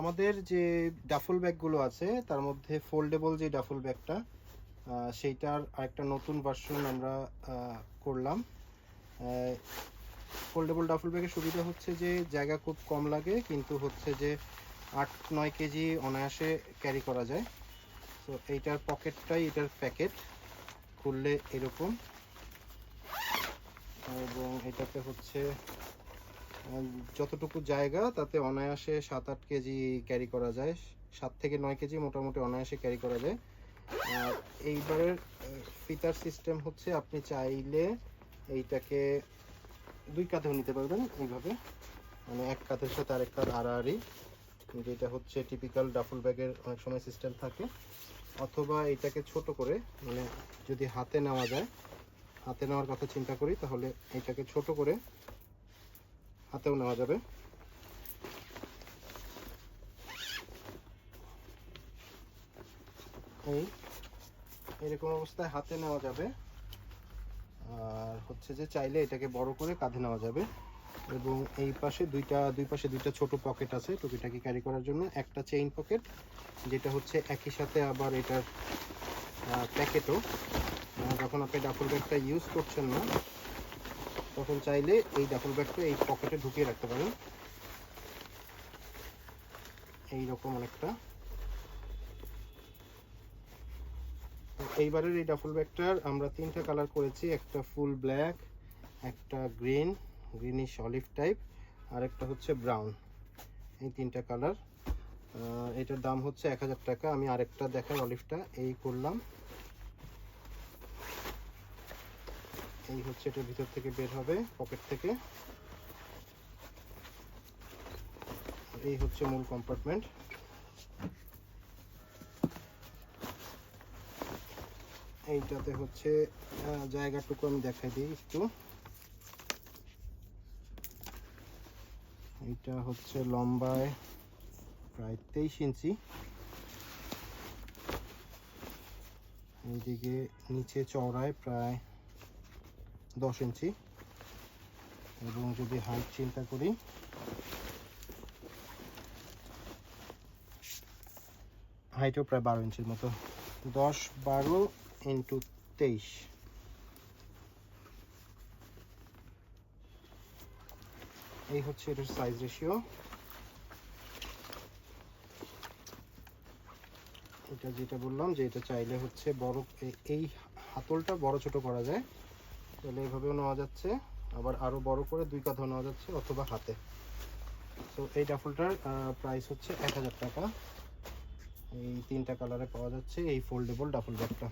আমাদের যে ডাফল ব্যাগগুলো আছে, তার মধ্যে ফোল্ডেবল যে ডাফল ব্যাগটা সেইটার আরেকটা নতুন ভার্সন আমরা করলাম। ফোল্ডেবল ডাফল ব্যাগের সুবিধা হচ্ছে যে, জায়গা খুব কম লাগে, কিন্তু হচ্ছে যে আট নয় কেজি অনায়াসে ক্যারি করা যায়। তো এইটার পকেটটাই এটার প্যাকেট খুললে এরকম। এবং এটাতে হচ্ছে যতটুকু জায়গা, তাতে অনায়াসে সাত, আট কেজি ক্যারি করা যায়। সাত থেকে নয় কেজি মোটামুটি অনায়াসে ক্যারি করা যায়। আর এইবারের ফিতার সিস্টেম হচ্ছে আপনি চাইলে এইটাকে দুই কাঁধেও নিতে পারবেন এইভাবে। মানে এক কাঁধের সাথে আরেক কাঁধ আড়াআড়ি। যেটা হচ্ছে টিপিক্যাল ডাফল ব্যাগের অনেক সময় সিস্টেম থাকে। অথবা এটাকে ছোট করে মানে যদি হাতে নেওয়া যায়, হাতে নেওয়ার কথা চিন্তা করি, তাহলে এটাকে ছোট করে হাতেও নেওয়া যাবে। এই, এরকম অবস্থায় হাতে নেওয়া যাবে। আর হচ্ছে যে চাইলে এটাকে বড় করে কাঁধে নেওয়া যাবে। এবং এই পাশে দুইটা, দুই পাশে দুইটা ছোট পকেট আছে টুকিটাকি ক্যারি করার জন্য। একটা চেইন পকেট যেটা হচ্ছে একই সাথে আবার এটার প্যাকেটও যখন আপনি ডাফল ব্যাগটা ইউজ করছেন না তখন চাইলে এই ডাফল ব্যাগটা এই পকেটে ঢুকিয়ে রাখতে পারেন। এই রকম অনেকটা এইবারের এই ডাফল ব্যাগটার আমরা তিনটা কালার করেছি, একটা ফুল ব্ল্যাক, একটা গ্রিন, গ্রিনিশ অলিভ টাইপ, আর একটা হচ্ছে ব্রাউন। এই তিনটা কালার। এটার দাম হচ্ছে এক হাজার টাকা। আমি আরেকটা দেখাই অলিভটা। এই করলাম। এই হচ্ছে এটা ভিতর থেকে বের হবে, পকেট থেকে। এই হচ্ছে মূল কম্পার্টমেন্ট এইটাতে হচ্ছে জায়গাটুকু আমি দেখাই দিই একটু। এইটা হচ্ছে লম্বায় প্রায় তেইশ ইঞ্চি। এইদিকে নিচে চওড়ায় প্রায় দশ ইঞ্চি। এবং যদি হাইট চিন্তা করি হাইটও প্রায় বারো ইঞ্চির মতো। দশ বারো ইন্টু তেইশ। এই হচ্ছে এটার সাইজ রেশিও এটা যেটা বললাম যে এটা চাইলে হচ্ছে বড় এই হাতলটা বড় ছোট করা যায়। তাহলে এইভাবেও নেওয়া যাচ্ছে। আবার আরও বড় করে দুই কাঁধেও নেওয়া যাচ্ছে অথবা হাতে। তো এই ডাফলটার প্রাইস হচ্ছে এক হাজার টাকা। এই তিনটা কালারে পাওয়া যাচ্ছে এই ফোল্ডেবল ডাফল ব্যাগটা।